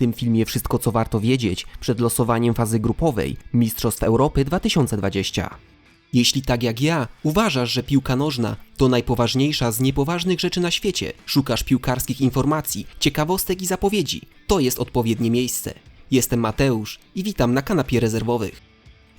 tym filmie wszystko co warto wiedzieć przed losowaniem fazy grupowej Mistrzostw Europy 2020. Jeśli tak jak ja uważasz, że piłka nożna to najpoważniejsza z niepoważnych rzeczy na świecie, szukasz piłkarskich informacji, ciekawostek i zapowiedzi, to jest odpowiednie miejsce. Jestem Mateusz i witam na kanapie rezerwowych.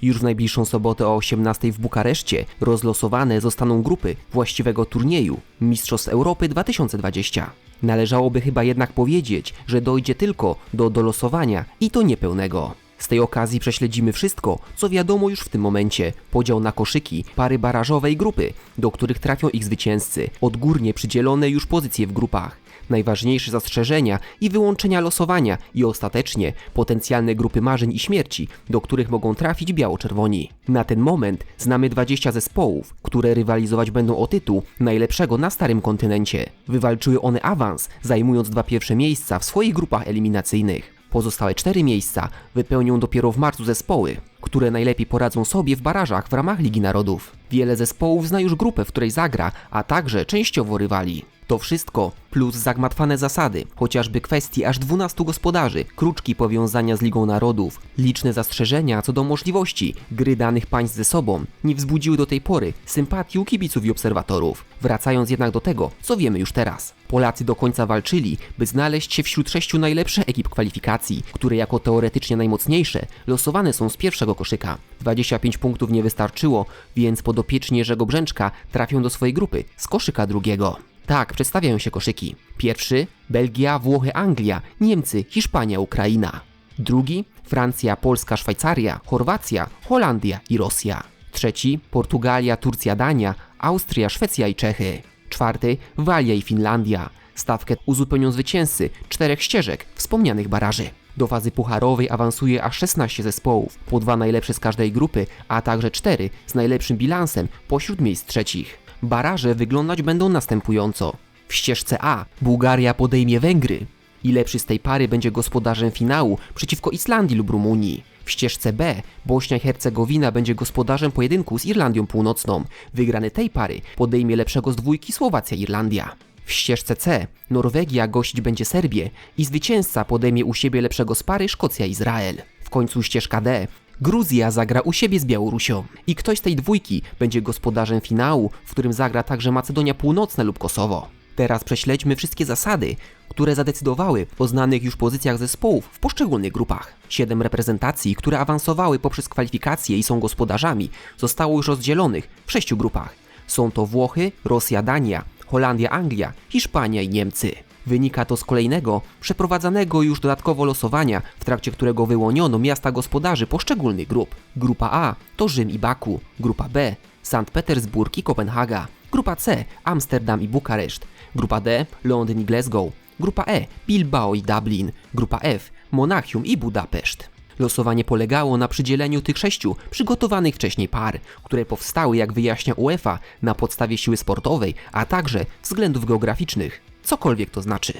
Już w najbliższą sobotę o 18 w Bukareszcie rozlosowane zostaną grupy właściwego turnieju Mistrzostw Europy 2020. Należałoby chyba jednak powiedzieć, że dojdzie tylko do dolosowania i to niepełnego. Z tej okazji prześledzimy wszystko, co wiadomo już w tym momencie. Podział na koszyki, pary barażowe i grupy, do których trafią ich zwycięzcy, odgórnie przydzielone już pozycje w grupach, najważniejsze zastrzeżenia i wyłączenia losowania i ostatecznie potencjalne grupy marzeń i śmierci, do których mogą trafić biało-czerwoni. Na ten moment znamy 20 zespołów, które rywalizować będą o tytuł najlepszego na starym kontynencie. Wywalczyły one awans, zajmując dwa pierwsze miejsca w swoich grupach eliminacyjnych. Pozostałe cztery miejsca wypełnią dopiero w marcu zespoły, które najlepiej poradzą sobie w barażach w ramach Ligi Narodów. Wiele zespołów zna już grupę, w której zagra, a także częściowo rywali. To wszystko plus zagmatwane zasady, chociażby kwestii aż 12 gospodarzy, kruczki powiązania z Ligą Narodów, liczne zastrzeżenia co do możliwości gry danych państw ze sobą nie wzbudziły do tej pory sympatii u kibiców i obserwatorów. Wracając jednak do tego, co wiemy już teraz. Polacy do końca walczyli, by znaleźć się wśród sześciu najlepszych ekip kwalifikacji, które jako teoretycznie najmocniejsze losowane są z pierwszego koszyka. 25 punktów nie wystarczyło, więc podopieczni Jerzego Brzęczka trafią do swojej grupy z koszyka drugiego. Tak, przedstawiają się koszyki. Pierwszy Belgia, Włochy, Anglia, Niemcy, Hiszpania, Ukraina. Drugi Francja, Polska, Szwajcaria, Chorwacja, Holandia i Rosja. Trzeci Portugalia, Turcja, Dania, Austria, Szwecja i Czechy. Czwarty Walia i Finlandia. Stawkę uzupełnią zwycięzcy czterech ścieżek wspomnianych baraży. Do fazy pucharowej awansuje aż 16 zespołów, po dwa najlepsze z każdej grupy, a także cztery z najlepszym bilansem pośród miejsc trzecich. Baraże wyglądać będą następująco. W ścieżce A Bułgaria podejmie Węgry i lepszy z tej pary będzie gospodarzem finału przeciwko Islandii lub Rumunii. W ścieżce B Bośnia i Hercegowina będzie gospodarzem pojedynku z Irlandią Północną. Wygrany tej pary podejmie lepszego z dwójki Słowacja-Irlandia. W ścieżce C Norwegia gościć będzie Serbię i zwycięzca podejmie u siebie lepszego z pary Szkocja-Izrael. W końcu ścieżka D Gruzja zagra u siebie z Białorusią i ktoś z tej dwójki będzie gospodarzem finału, w którym zagra także Macedonia Północna lub Kosowo. Teraz prześledźmy wszystkie zasady, które zadecydowały o znanych już pozycjach zespołów w poszczególnych grupach. Siedem reprezentacji, które awansowały poprzez kwalifikacje i są gospodarzami, zostało już rozdzielonych w sześciu grupach. Są to Włochy, Rosja, Dania, Holandia, Anglia, Hiszpania i Niemcy. Wynika to z kolejnego, przeprowadzanego już dodatkowo losowania, w trakcie którego wyłoniono miasta gospodarzy poszczególnych grup. Grupa A to Rzym i Baku, grupa B Sankt Petersburg i Kopenhaga, grupa C Amsterdam i Bukareszt, grupa D Londyn i Glasgow, grupa E Bilbao i Dublin, grupa F Monachium i Budapeszt. Losowanie polegało na przydzieleniu tych sześciu przygotowanych wcześniej par, które powstały, jak wyjaśnia UEFA, na podstawie siły sportowej, a także względów geograficznych, cokolwiek to znaczy.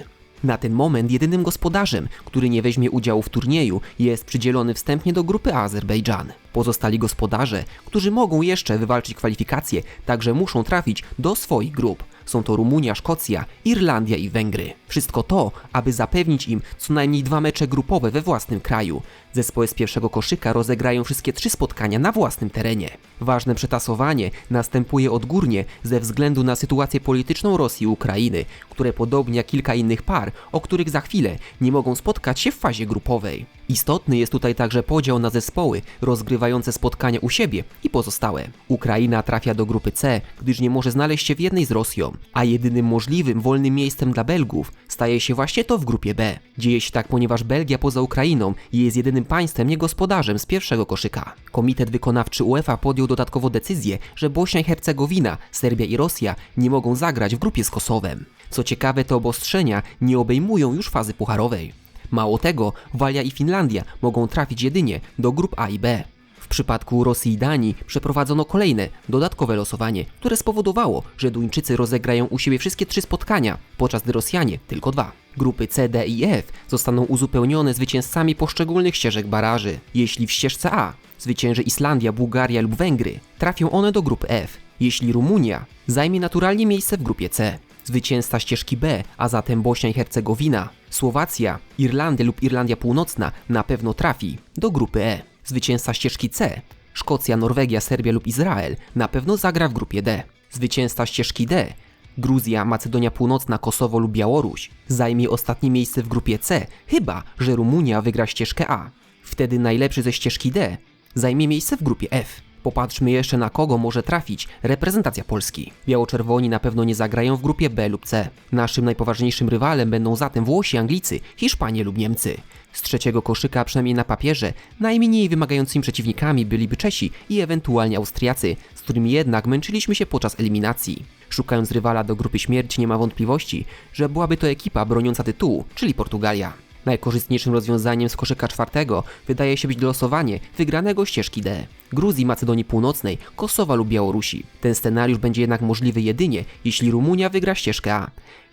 Na ten moment jedynym gospodarzem, który nie weźmie udziału w turnieju, jest przydzielony wstępnie do grupy Azerbejdżan. Pozostali gospodarze, którzy mogą jeszcze wywalczyć kwalifikacje, także muszą trafić do swoich grup. Są to Rumunia, Szkocja, Irlandia i Węgry. Wszystko to, aby zapewnić im co najmniej dwa mecze grupowe we własnym kraju. Zespoły z pierwszego koszyka rozegrają wszystkie trzy spotkania na własnym terenie. Ważne przetasowanie następuje odgórnie ze względu na sytuację polityczną Rosji i Ukrainy, które podobnie jak kilka innych par, o których za chwilę, nie mogą spotkać się w fazie grupowej. Istotny jest tutaj także podział na zespoły rozgrywające spotkania u siebie i pozostałe. Ukraina trafia do grupy C, gdyż nie może znaleźć się w jednej z Rosją, a jedynym możliwym wolnym miejscem dla Belgów staje się właśnie to w grupie B. Dzieje się tak, ponieważ Belgia poza Ukrainą jest jedynym państwem niegospodarzem z pierwszego koszyka. Komitet Wykonawczy UEFA podjął dodatkowo decyzję, że Bośnia i Hercegowina, Serbia i Rosja nie mogą zagrać w grupie z Kosowem. Co ciekawe, te obostrzenia nie obejmują już fazy pucharowej. Mało tego, Walia i Finlandia mogą trafić jedynie do grup A i B. W przypadku Rosji i Danii przeprowadzono kolejne, dodatkowe losowanie, które spowodowało, że Duńczycy rozegrają u siebie wszystkie trzy spotkania, podczas gdy Rosjanie tylko dwa. Grupy C, D i F zostaną uzupełnione zwycięzcami poszczególnych ścieżek baraży. Jeśli w ścieżce A zwycięży Islandia, Bułgaria lub Węgry, trafią one do grupy F. Jeśli Rumunia zajmie naturalnie miejsce w grupie C. Zwycięzca ścieżki B, a zatem Bośnia i Hercegowina, Słowacja, Irlandia lub Irlandia Północna na pewno trafi do grupy E. Zwycięzca ścieżki C, Szkocja, Norwegia, Serbia lub Izrael na pewno zagra w grupie D. Zwycięzca ścieżki D, Gruzja, Macedonia Północna, Kosowo lub Białoruś zajmie ostatnie miejsce w grupie C, chyba że Rumunia wygra ścieżkę A. Wtedy najlepszy ze ścieżki D zajmie miejsce w grupie F. Popatrzmy jeszcze na kogo może trafić reprezentacja Polski. Biało-czerwoni na pewno nie zagrają w grupie B lub C. Naszym najpoważniejszym rywalem będą zatem Włosi, Anglicy, Hiszpanie lub Niemcy. Z trzeciego koszyka, przynajmniej na papierze, najmniej wymagającymi przeciwnikami byliby Czesi i ewentualnie Austriacy, z którymi jednak męczyliśmy się podczas eliminacji. Szukając rywala do grupy śmierci nie ma wątpliwości, że byłaby to ekipa broniąca tytułu, czyli Portugalia. Najkorzystniejszym rozwiązaniem z koszyka czwartego wydaje się być losowanie wygranego ścieżki D. Gruzji, Macedonii Północnej, Kosowa lub Białorusi. Ten scenariusz będzie jednak możliwy jedynie, jeśli Rumunia wygra ścieżkę A.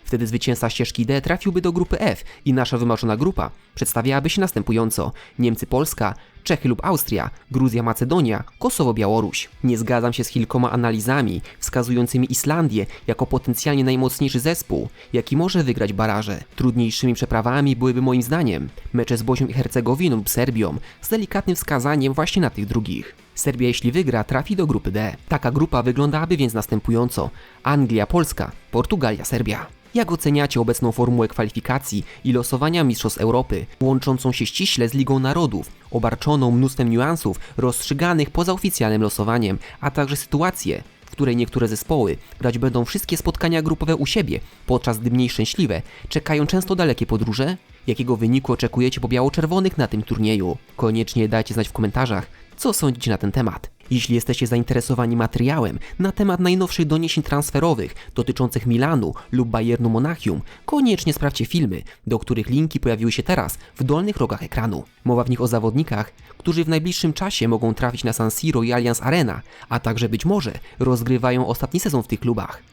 Wtedy zwycięzca ścieżki D trafiłby do grupy F i nasza wymarzona grupa przedstawiałaby się następująco: Niemcy-Polska, Czechy lub Austria, Gruzja, Macedonia, Kosowo, Białoruś. Nie zgadzam się z kilkoma analizami wskazującymi Islandię jako potencjalnie najmocniejszy zespół, jaki może wygrać baraże. Trudniejszymi przeprawami byłyby moim zdaniem mecze z Bośnią i Hercegowiną lub Serbią, z delikatnym wskazaniem właśnie na tych drugich. Serbia jeśli wygra trafi do grupy D. Taka grupa wyglądałaby więc następująco: Anglia, Polska, Portugalia, Serbia. Jak oceniacie obecną formułę kwalifikacji i losowania Mistrzostw Europy, łączącą się ściśle z Ligą Narodów, obarczoną mnóstwem niuansów rozstrzyganych poza oficjalnym losowaniem, a także sytuację, w której niektóre zespoły grać będą wszystkie spotkania grupowe u siebie, podczas gdy mniej szczęśliwe czekają często dalekie podróże? Jakiego wyniku oczekujecie po biało-czerwonych na tym turnieju? Koniecznie dajcie znać w komentarzach, co sądzicie na ten temat. Jeśli jesteście zainteresowani materiałem na temat najnowszych doniesień transferowych dotyczących Milanu lub Bayernu Monachium, koniecznie sprawdźcie filmy, do których linki pojawiły się teraz w dolnych rogach ekranu. Mowa w nich o zawodnikach, którzy w najbliższym czasie mogą trafić na San Siro i Allianz Arena, a także być może rozgrywają ostatni sezon w tych klubach.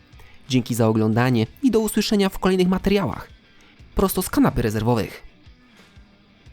Dzięki za oglądanie i do usłyszenia w kolejnych materiałach. Prosto z kanapy rezerwowych.